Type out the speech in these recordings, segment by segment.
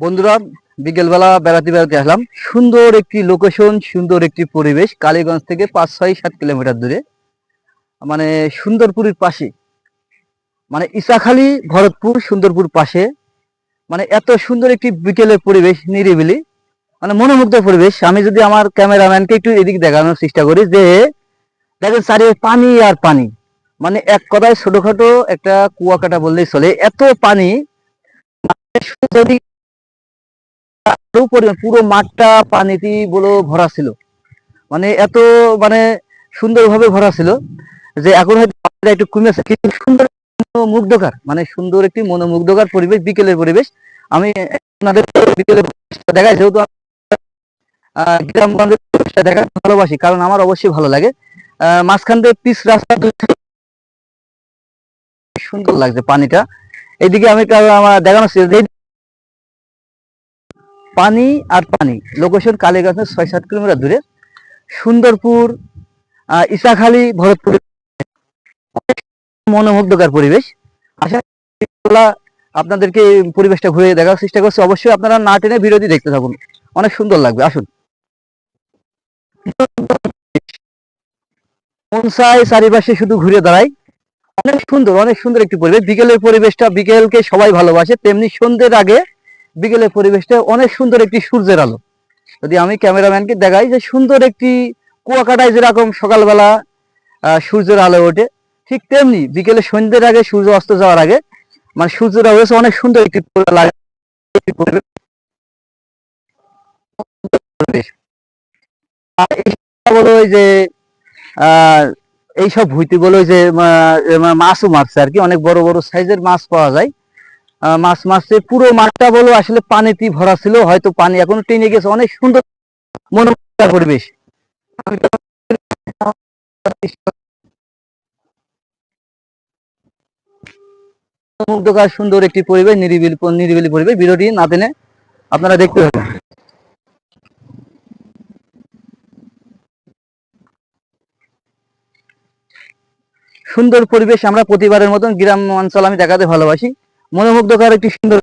বন্ধুরা, বিকেলবেলা বেড়াতে বেড়াতে আসলাম। সুন্দর একটি লোকেশন সুন্দর একটি পরিবেশ, কালীগঞ্জ থেকে পাঁচ, ছয়, সাত কিলোমিটার দূরে। মানে সুন্দরপুরের পাশে মানে ইসাখালী, ভরতপুর সুন্দরপুর পাশে। মানে এত সুন্দর একটি বিকেলের পরিবেশ, নিরিবিলি মানে মনোমুগ্ধ পরিবেশ। আমি যদি আমার ক্যামেরাম্যানকে একটু এদিক দেখানোর চেষ্টা করি যে, দেখেন চারিয়ে পানি আর পানি। মানে এক কথায় ছোটখাটো একটা কুয়াকাটা বললেই চলে। এত পানি মানে যদি আরও পরিমাণ পুরো মাঠটা পানিতে বলো ভরা ছিল। মানে এত মানে সুন্দরভাবে ভরা ছিল যে এখন হয়তো একটু কমেছে। কিন্তু সুন্দর মুগ্ধকার মানে সুন্দর একটি মনোমুগ্ধকার পরিবেশ, বিকেলের পরিবেশ। আমি বিকেলের দেখাই, যেহেতু দেখাতে ভালোবাসি, কারণ আমার অবশ্যই ভালো লাগে। মাঝখান দিয়ে পিচ রাস্তা সুন্দর লাগছে পানিটা। এইদিকে আমি দেখানো পানি আর পানি। লোকেশন কালীগঞ্জ ছয় সাত কিলোমিটার দূরে। সুন্দরপুর ইসাখালী, ভরতপুর। মনোমুগ্ধকর পরিবেশ। আশা আপনাদেরকে পরিবেশটা ঘুরে দেখার চেষ্টা করছি। অবশ্যই আপনারা না টেনে বিরতি দেখতে থাকুন। অনেক সুন্দর লাগবে। আসুন। মন চায় চারিপাশে শুধু ঘুরে দাঁড়াই। অনেক সুন্দর অনেক সুন্দর একটি পরিবেশ। বিকেলের পরিবেশটা বিকেলকে সবাই ভালোবাসে। তেমনি সন্ধ্যের আগে বিকেলের পরিবেশটা অনেক সুন্দর একটি সূর্যের আলো। যদি আমি ক্যামেরাম্যানকে দেখাই যে সুন্দর একটি কুয়াকাটায় যেরকম সকালবেলা সূর্যের আলো ওঠে, ঠিক তেমনি বিকেলে সন্ধ্যের আগে সূর্য অস্ত যাওয়ার আগে মানে সূর্যটা হয়েছে অনেক সুন্দর একটি যে এইসব ভুইতে বলো যে মাছও মারছে আর কি। অনেক বড় বড় সাইজের মাছ পাওয়া যায়। মাছ মারছে। পুরো মাঠটা বলো, আসলে পানিতে ভরা ছিল, হয়তো পানি এখনও টেনে গেছে। অনেক সুন্দর মনোমুগ্ধকর পরিবেশ। মনোমুগ্ধকর, সুন্দর একটি পরিবেশ, নিরিবিলি নিরিবিলি পরিবেশ। বিরোধী না টেনে আপনারা দেখতে পাবেন সুন্দর পরিবেশ আমরা প্রতিবারের মতন গ্রাম অঞ্চল আমি দেখাতে ভালোবাসি। মনোমুগ্ধকর একটি সুন্দর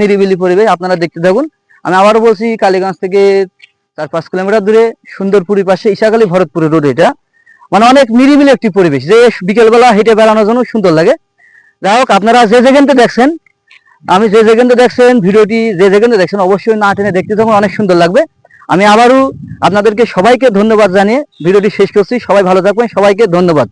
নিরিবিলি পরিবেশ আপনারা দেখতে থাকুন। আমি আবারও বলছি, কালীগঞ্জ থেকে চার পাঁচ কিলোমিটার দূরে সুন্দরপুরের পাশে ঈশাখালী ভরতপুরের রোড এটা। মানে অনেক নিরিবিলি একটি পরিবেশ, যে বিকেলবেলা হেঁটে বেড়ানোর জন্য সুন্দর লাগে। যাই হোক, আপনারা যে যেখানতে দেখছেন, আমি যে যেখানতে দেখছেন, ভিডিওটি যে যেখানতে দেখছেন, অবশ্যই না টেনে দেখতে থাকুন, অনেক সুন্দর লাগবে। আমি আবারও আপনাদেরকে সবাইকে ধন্যবাদ জানিয়ে ভিডিওটি শেষ করছি। সবাই ভালো থাকবেন, সবাইকে ধন্যবাদ।